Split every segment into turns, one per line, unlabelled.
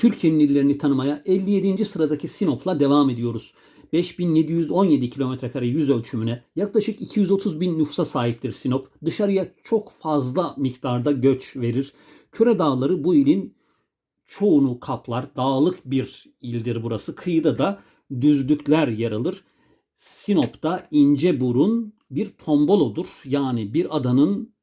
Türkiye'nin illerini tanımaya 57. sıradaki Sinop'la devam ediyoruz. 5717 kilometrekare yüz ölçümüne yaklaşık 230 bin nüfusa sahiptir Sinop. Dışarıya çok fazla miktarda göç verir. Köre Dağları bu ilin çoğunu kaplar. Dağlık bir ildir burası. Kıyıda da düzlükler yer alır. Sinop'ta ince burun bir tombolodur. Yani bir adanın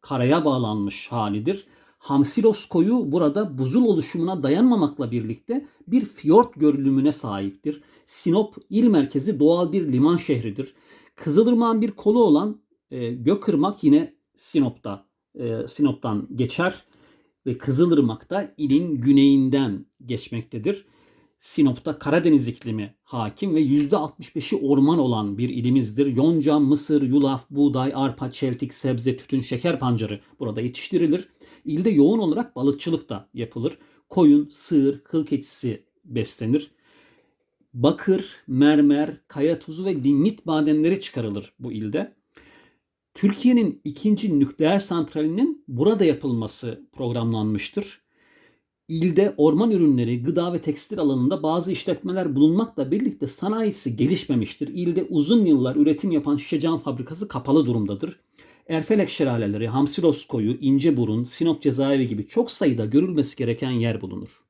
karaya bağlanmış halidir. Hamsilos koyu burada buzul oluşumuna dayanmamakla birlikte bir fiyort görünümüne sahiptir. Sinop il merkezi doğal bir liman şehridir. Kızılırmak'ın bir kolu olan e, Gökırmak yine Sinop'ta e, Sinop'tan geçer ve Kızılırmak da ilin güneyinden geçmektedir. Sinop'ta Karadeniz iklimi hakim ve %65'i orman olan bir ilimizdir. Yonca, mısır, yulaf, buğday, arpa, çeltik, sebze, tütün, şeker pancarı burada yetiştirilir. İlde yoğun olarak balıkçılık da yapılır. Koyun, sığır, kıl keçisi beslenir. Bakır, mermer, kaya tuzu ve lignit madenleri çıkarılır bu ilde. Türkiye'nin ikinci nükleer santralinin burada yapılması programlanmıştır. İlde orman ürünleri, gıda ve tekstil alanında bazı işletmeler bulunmakla birlikte sanayisi gelişmemiştir. İlde uzun yıllar üretim yapan şişecam fabrikası kapalı durumdadır. Erfelek şelaleleri, Hamsilos koyu, İnceburun, Sinop cezaevi gibi çok sayıda görülmesi gereken yer bulunur.